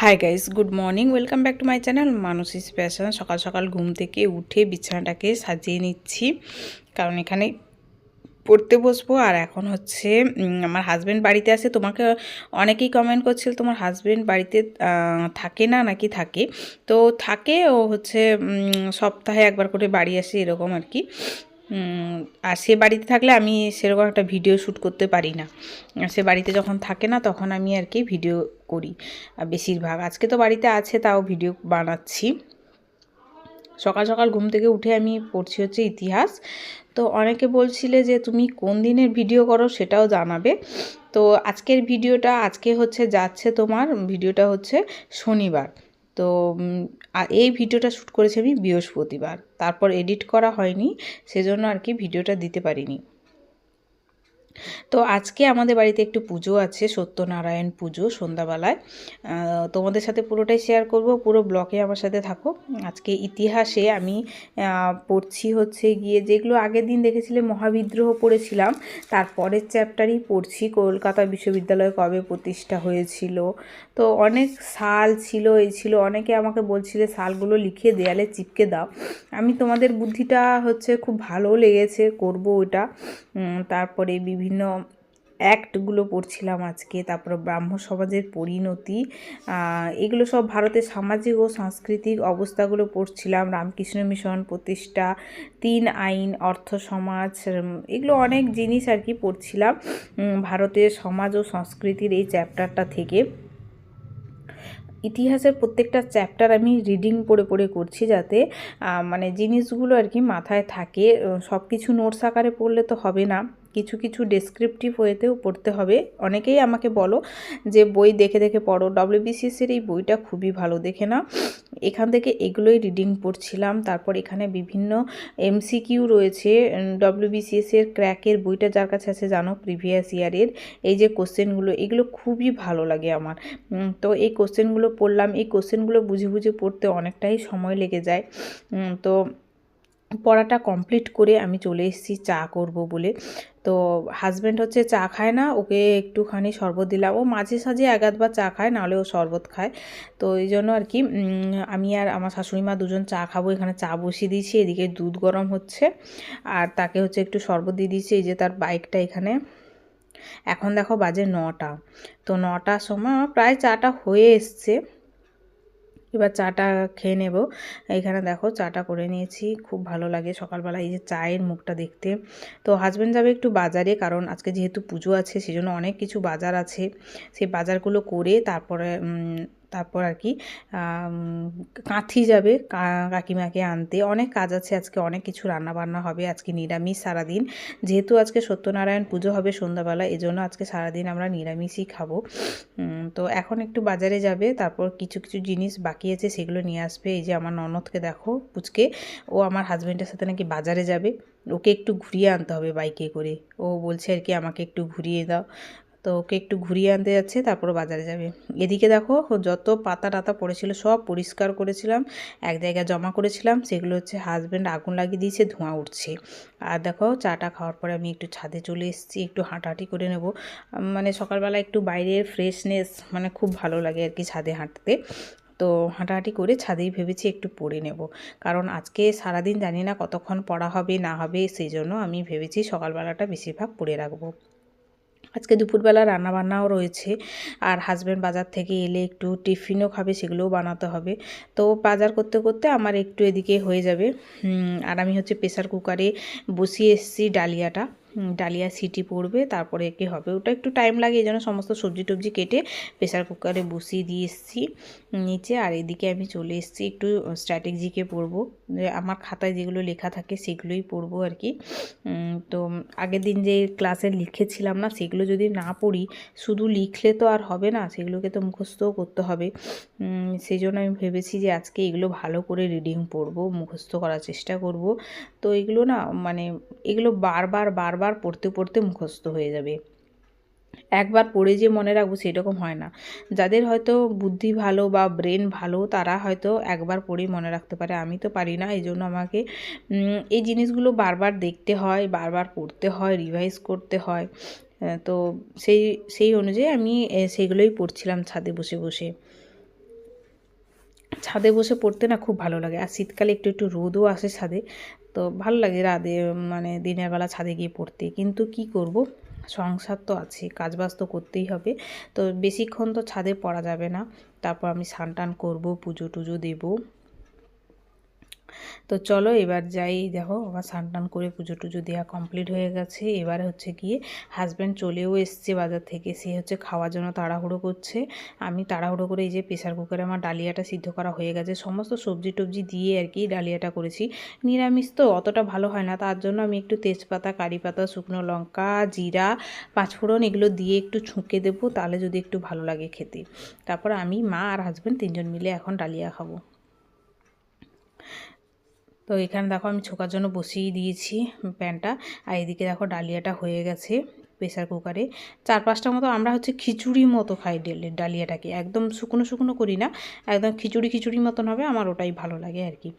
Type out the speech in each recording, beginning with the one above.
Hi guys good morning welcome back to my channel Manasi's passion সকাল সকাল ঘুম থেকে উঠে বিছানাটাকে সাজিয়ে নিচ্ছি। কারণ এখানে পড়তে বসবো। আর এখন হচ্ছে আমার হাজব্যান্ড বাড়িতে আছে। তোমাকে অনেকেই কমেন্ট করছিল, তোমার হাজব্যান্ড বাড়িতে থাকে না? নাকি থাকে? তো থাকে ও হচ্ছে সপ্তাহে একবার করে বাড়ি আসে, এরকম আর কি। আর সে বাড়িতে থাকলে আমি সেরকম একটা ভিডিও শ্যুট করতে পারি না। সে বাড়িতে যখন থাকে না, তখন আমি আর কি ভিডিও করি, আর বেশিরভাগ। আজকে তো বাড়িতে আছে, তাও ভিডিও বানাচ্ছি। সকাল সকাল ঘুম থেকে উঠে আমি পড়ছি হচ্ছে ইতিহাস। তো অনেকে বলছিলে যে, তুমি কোন দিনের ভিডিও করো সেটাও জানাবে। তো আজকের ভিডিওটা, আজকে হচ্ছে যাচ্ছে তোমার, ভিডিওটা হচ্ছে শনিবার। তো আর এই ভিডিওটা শ্যুট করেছি আমি বৃহস্পতিবার। তারপর এডিট করা হয়নি, সেজন্য আর কি ভিডিওটা দিতে পারিনি। তো আজকে আমাদের বাড়িতে একটু পুজো আছে, সত্যনারায়ণ পুজো সন্ধ্যাবেলায়। তোমাদের সাথে পুরোটাই শেয়ার করব, পুরো ব্লকে আমার সাথে থাকো। আজকে ইতিহাসে আমি পড়ছি হচ্ছে গিয়ে যেগুলো আগের দিন দেখেছিলে, মহাবিদ্রোহ পড়েছিলাম, তারপরের চ্যাপ্টারই পড়ছি। কলকাতা বিশ্ববিদ্যালয় কবে প্রতিষ্ঠা হয়েছিল? তো অনেক সাল ছিল, এই ছিল। অনেকে আমাকে বলছিলে, সালগুলো লিখে দেয়ালে চিপকে দাও। আমি তোমাদের বুদ্ধিটা হচ্ছে খুব ভালো লেগেছে, করব ওটা। তারপরে বিভিন্ন অ্যাক্টগুলো পড়ছিলাম আজকে, তারপর ব্রাহ্ম সমাজের পরিণতি এগুলো সব ভারতের সামাজিক ও সাংস্কৃতিক অবস্থাগুলো পড়ছিলাম, রামকৃষ্ণ মিশন প্রতিষ্ঠা, তিন আইন, অর্থ সমাজ এগুলো অনেক জিনিস আর কি পড়ছিলাম ভারতের সমাজ ও সংস্কৃতির এই চ্যাপ্টারটা থেকে। ইতিহাসের প্রত্যেকটা চ্যাপ্টার আমি রিডিং পড়ে পড়ে করছি যাতে মানে জিনিসগুলো আর কি মাথায় থাকে সব কিছু নোটস আকারে পড়লে তো হবে না। কিছু কিছু ডেসক্রিপটিভ ওয়েতেও পড়তে হবে। অনেকেই আমাকে বলো যে বই দেখে দেখে পড়ো। ডব্লিউবিসিএসের এই বইটা খুবই ভালো, দেখে না এখান থেকে এগুলোই রিডিং পড়ছিলাম। তারপর এখানে বিভিন্ন এমসিকিউ রয়েছে। ডব্লিউবিসিএসের ক্র্যাকের বইটা যার কাছে আছে জানো? প্রিভিয়াস ইয়ারের এই যে কোশ্চেনগুলো এগুলো খুবই ভালো লাগে আমার। তো এই কোশ্চেনগুলো পড়লাম। এই কোশ্চেনগুলো বুঝে বুঝে পড়তে অনেকটাই সময় লেগে যায়। তো পড়াটা কমপ্লিট করে আমি চলে এসেছি, চা করব বলে। তো হাজব্যান্ড হচ্ছে চা খায় না, ওকে একটুখানি শরবত দিলাম। ও মাঝে সাঝে এক আধবার চা খায়, নাহলে ও শরবত খায়। তো এই জন্য আর কি আমি আর আমার শাশুড়ি মা দুজন চা খাব, এখানে চা বসিয়ে দিয়েছি, এদিকে দুধ গরম হচ্ছে। আর তাকে হচ্ছে একটু শরবত দিয়ে দিয়েছি, এই যে তার বাইকটা এখানে। এখন দেখো বাজে নটা। তো নটার সময় আমার প্রায় চাটা হয়ে এসছে। এবার চাটা খেয়ে নেব। এখানে দেখো চাটা করে নিয়েছি, খুব ভালো লাগে সকালবেলা এই যে চায়ের মুখটা দেখতে। তো হাজব্যান্ড যাবে একটু বাজারে কারণ আজকে যেহেতু পুজো আছে, সেজন্য অনেক কিছু বাজার আছে। সেই বাজারগুলো করে তারপরে তারপর আর কি কাঁথি যাবে কাকিমাকে আনতে। অনেক কাজ আছে, আজকে অনেক কিছু রান্না বান্না হবে, আজকে নিরামিষ সারাদিন। যেহেতু আজকে সত্যনারায়ণ পুজো হবে সন্ধ্যাবেলা, এজন্য আজকে সারাদিন আমরা নিরামিষই খাব। তো এখন একটু বাজারে যাবে, তারপর কিছু কিছু জিনিস বাকি আছে, সেগুলো নিয়ে আসবে। এই যে আমার ননদকে দেখো, পুচকে, ও আমার হাজব্যান্ডের সাথে নাকি বাজারে যাবে। ওকে একটু ঘুরিয়ে আনতে হবে বাইকে করে। ও বলছে আর কি, আমাকে একটু ঘুরিয়ে দাও। তো ওকে একটু ঘুরিয়ে আনতে যাচ্ছে, তারপর বাজারে যাবে। এদিকে দেখো, যত পাতা টাতা পড়েছিল, সব পরিষ্কার করেছিলাম, এক জায়গায় জমা করেছিলাম, সেগুলো হচ্ছে হাজব্যান্ড আগুন লাগিয়ে দিয়েছে, ধোঁয়া উঠছে। আর দেখো, চাটা খাওয়ার পরে আমি একটু ছাদে চলে এসেছি, একটু হাঁটাহাঁটি করে নেব। মানে সকালবেলা একটু বাইরের ফ্রেশনেস মানে খুব ভালো লাগে আর কি ছাদে হাঁটতে। তো হাঁটাহাঁটি করে ছাদেই ভেবেছি একটু পড়ে নেব। কারণ আজকে সারাদিন জানি না কতক্ষণ পড়া হবে, না হবে, সেই জন্য আমি ভেবেছি সকালবেলাটা বেশিরভাগ পড়ে রাখব। আজকে দুপুরবেলা রান্নাবান্নাও রয়েছে। আর হাজব্যান্ড বাজার থেকে এলে একটু টিফিনও খাবে, সেগুলোও বানাতে হবে। তো বাজার করতে করতে আমার একটু এদিকে হয়ে যাবে। আর আমি হচ্ছে প্রেসার কুকারে বসিয়ে এসেছি ডালিয়াটা। ডালিয়া সিটি পড়বে, তারপরে কি হবে। ওটা একটু টাইম লাগে, এই জন্য সমস্ত সবজি টবজি কেটে প্রেসার কুকারে বসিয়ে দিয়ে এসেছি। নিচে আর এদিকে আমি চলে এসেছি, একটু স্ট্র্যাটেজিকে পড়ব। আমার খাতায় যেগুলো লেখা থাকে সেগুলোই পড়ব আর কি। তো আগের দিন যে ক্লাসে লিখেছিলাম না, সেগুলো যদি না পড়ি, শুধু লিখলে তো আর হবে না, সেগুলোকে তো মুখস্থও করতে হবে। সেই জন্য আমি ভেবেছি যে আজকে এগুলো ভালো করে রিডিং পড়ব, মুখস্থ করার চেষ্টা করব। তো এগুলো না মানে এগুলো বারবার বারবার পড়তে পড়তে মুখস্থ হয়ে যাবে। একবার পড়ে যে মনে রাখব সেরকম হয় না। যাদের হয়তো বুদ্ধি ভালো বা ব্রেন ভালো তারা হয়তো একবার পড়েই মনে রাখতে পারে। আমি তো পারি না এই জন্য আমাকে এই জিনিসগুলো বারবার দেখতে হয় বারবার পড়তে হয় রিভাইজ করতে হয়। তো সেই সেই অনুযায়ী আমি আহ, সেইগুলোই পড়ছিলাম ছাদে বসে বসে। ছাদে বসে পড়তে না খুব ভালো লাগে। আর শীতকালে একটু একটু রোদও আসে ছাদে। তো ভালো লাগে রাতে মানে দিনের বেলা ছাদে গিয়ে পড়তে। কিন্তু কি করব? সংসার তো আছে কাজবাজ তো করতেই হবে। তো বেশিক্ষণ তো ছাদে পড়া যাবে না। তারপর আমি স্নান টান করব পুজো টুজো দেবো। তো চলো এবার যাই, দেখো আমার স্নান টান করে পুজো টুজো দেওয়া কমপ্লিট হয়ে গেছে। এবার হচ্ছে গিয়ে হাজব্যান্ড চলেও এসছে বাজার থেকে, সে হচ্ছে খাওয়ার জন্য তাড়াহুড়ো করছে। আমি তাড়াহুড়ো করে এই যে প্রেশার কুকারে আমার ডালিয়াটা সিদ্ধ করা হয়ে গেছে, সমস্ত সবজি টবজি দিয়ে আর কি ডালিয়াটা করেছি। নিরামিষ তো অতটা ভালো হয় না, তার জন্য আমি একটু তেজপাতা কারি পাতা শুকনো লঙ্কা, জিরা, পাঁচফোড়ন এগুলো দিয়ে একটু ছুঁকে দেবো, তাহলে যদি একটু ভালো লাগে খেতে। তারপর আমি মা আর হাজব্যান্ড তিনজন মিলে এখন ডালিয়া খাব। তো এখানে দেখো আমি ছোকার জন্য বসিয়ে দিয়েছি প্যানটা। আর এদিকে দেখো ডালিয়াটা হয়ে গেছে প্রেসার কুকারে। চার পাঁচটা মতো আমরা হচ্ছে খিচুড়ি মতো খাই ডালিয়াটাকে। একদম শুকনো শুকনো করি না, একদম খিচুড়ি খিচুড়ি মতন হবে, আমার ওটাই ভালো লাগে আর কি।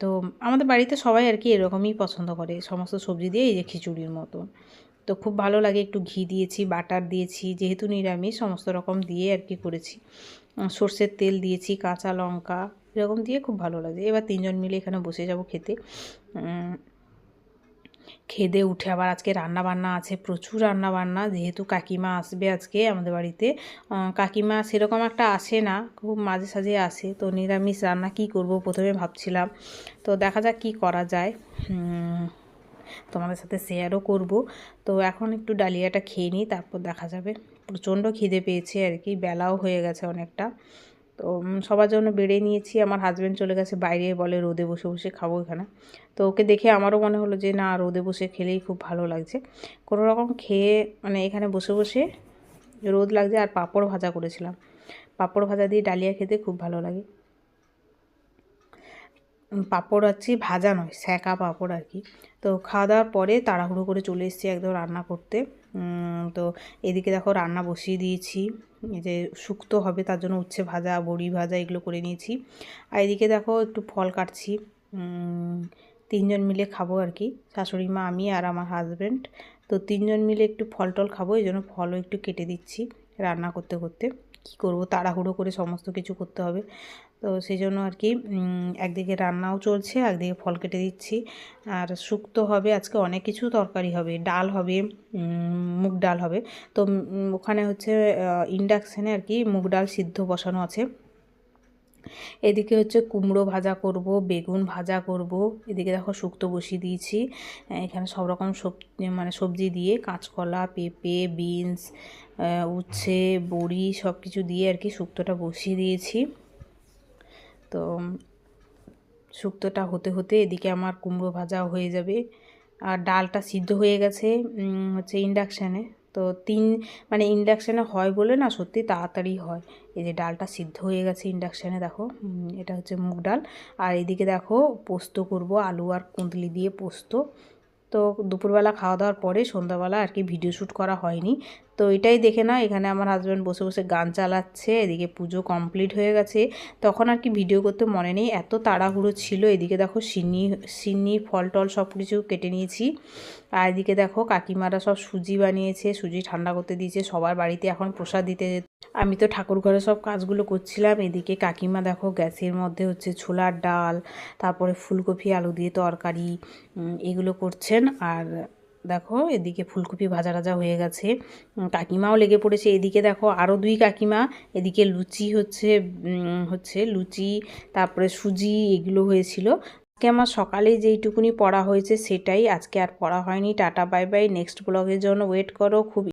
তো আমাদের বাড়িতে সবাই আর কি এরকমই পছন্দ করে, সমস্ত সবজি দিয়ে এই যে খিচুড়ির মতো। তো খুব ভালো লাগে, একটু ঘি দিয়েছি, বাটার দিয়েছি, যেহেতু নিরামিষ, সমস্ত রকম দিয়ে আর কি করেছি। সর্ষের তেল দিয়েছি, কাঁচা লঙ্কা এরকম দিয়ে খুব ভালো লাগে। এবার তিনজন মিলে এখানে বসে যাব খেতে। খেদে উঠে আবার আজকে রান্না বান্না আছে, প্রচুর রান্না বান্না যেহেতু কাকিমা আসবে আজকে আমাদের বাড়িতে কাকিমা সেরকম একটা আসে না, খুব মাঝে সাঝে আসে। তো নিরামিষ রান্না কি করব প্রথমে ভাবছিলাম। তো দেখা যাক কি করা যায়। তোমাদের সাথে শেয়ারও করব। তো এখন একটু ডালিয়াটা খেয়ে নিই, তারপর দেখা যাবে। প্রচণ্ড খিদে পেয়েছে আর কি, বেলাও হয়ে গেছে অনেকটা। তো সবার জন্য বেড়ে নিয়েছি। আমার হাজব্যান্ড চলে গেছে বাইরে, বলে রোদে বসে বসে খাব এখানে। তো ওকে দেখে আমারও মনে হলো যে, না, রোদে বসে খেলেই খুব ভালো লাগছে। কোনো রকম খেয়ে মানে এখানে বসে বসে রোদ লাগছে আর পাঁপড় ভাজা করেছিলাম। পাঁপড় ভাজা দিয়ে ডালিয়া খেতে খুব ভালো লাগে। পাঁপড় আছে, ভাজা নয় স্যাঁকা পাঁপড় আর কি। তো খাওয়া দাওয়ার পরে তাড়াহুড়ো করে চলে এসেছি একদম রান্না করতে। তো এদিকে দেখো রান্না বসিয়ে দিয়েছি। যে শুক্তো হবে, তার জন্য উচ্ছে ভাজা, বড়ি ভাজা এগুলো করে নিয়েছি। আর এদিকে দেখো একটু ফল কাটছি। তিনজন মিলে খাব আর কি, শাশুড়ি মা, আমি আর আমার হাজব্যান্ড তো তিনজন মিলে একটু ফল টল খাব, এই জন্য ফলও একটু কেটে দিচ্ছি রান্না করতে করতে। কী করব, তাড়াহুড়ো করে সমস্ত কিছু করতে হবে। তো সেই জন্য আর কি একদিকে রান্নাও চলছে, একদিকে ফল কেটে দিচ্ছি। আর শুক্তো হবে, আজকে অনেক কিছু তরকারি হবে, ডাল হবে মুগ ডাল হবে। তো ওখানে হচ্ছে ইন্ডাকশানে আর কি মুগ ডাল সিদ্ধ বসানো আছে। এদিকে হচ্ছে কুমড়ো ভাজা করব, বেগুন ভাজা করব। এদিকে দেখো শুক্তো বসিয়ে দিয়েছি। এখানে সব রকম সবজি মানে সবজি দিয়ে কাঁচকলা, পেঁপে, বিনস উচ্ছে, বড়ি সব কিছু দিয়ে আর কি শুক্তোটা বসিয়ে দিয়েছি। তো শুক্তোটা হতে হতে এদিকে আমার কুমড়ো ভাজা হয়ে যাবে। আর ডালটা সিদ্ধ হয়ে গেছে হচ্ছে ইন্ডাকশানে। তো তিন মানে ইন্ডাকশানে হয় বলে না, সত্যি তাড়াতাড়ি হয়। এই যে ডালটা সিদ্ধ হয়ে গেছে ইন্ডাকশানে, দেখো এটা হচ্ছে মুগ ডাল। আর এদিকে দেখো, পোস্ত করব, আলু আর কুঁদলি দিয়ে পোস্ত। তো দুপুরবেলা খাওয়া দাওয়ার পরে সন্ধ্যাবেলা আর কি ভিডিও শ্যুট করা হয়নি। তো এটাই দেখে না এখানে আমার হাজব্যান্ড বসে বসে গান চালাচ্ছে, এদিকে পুজো কমপ্লিট হয়ে গেছে। তখন আর কি ভিডিও করতে মনে নেই, এত তাড়াহুড়ো ছিল, এদিকে দেখো সিন্নি সিন্নি ফল টল সব কিছু কেটে নিয়েছি। আর এদিকে দেখো কাকিমারা সব সুজি বানিয়েছে, সুজি ঠান্ডা করতে দিয়েছে, সবার বাড়িতে এখন প্রসাদ দিতে আমি তো ঠাকুর ঘরে সব কাজগুলো করছিলাম, এদিকে কাকিমা দেখো গ্যাসের মধ্যে হচ্ছে ছোলার ডাল, তারপরে ফুলকপি, আলু দিয়ে তরকারি এগুলো করছেন। আর দেখো, এদিকে ফুলকপি ভাজা ভাজা হয়ে গেছে। কাকিমাও লেগে পড়েছে এদিকে, দেখো আরও দুই কাকিমা। এদিকে লুচি হচ্ছে হচ্ছে লুচি, তারপরে সুজি, এগুলো হয়েছিল। আজকে আমার সকালে যেইটুকুনি পড়া হয়েছে সেটাই। আজকে আর পড়া হয়নি। Tata, bye bye. নেক্সট ব্লগের জন্য ওয়েট করো। খুব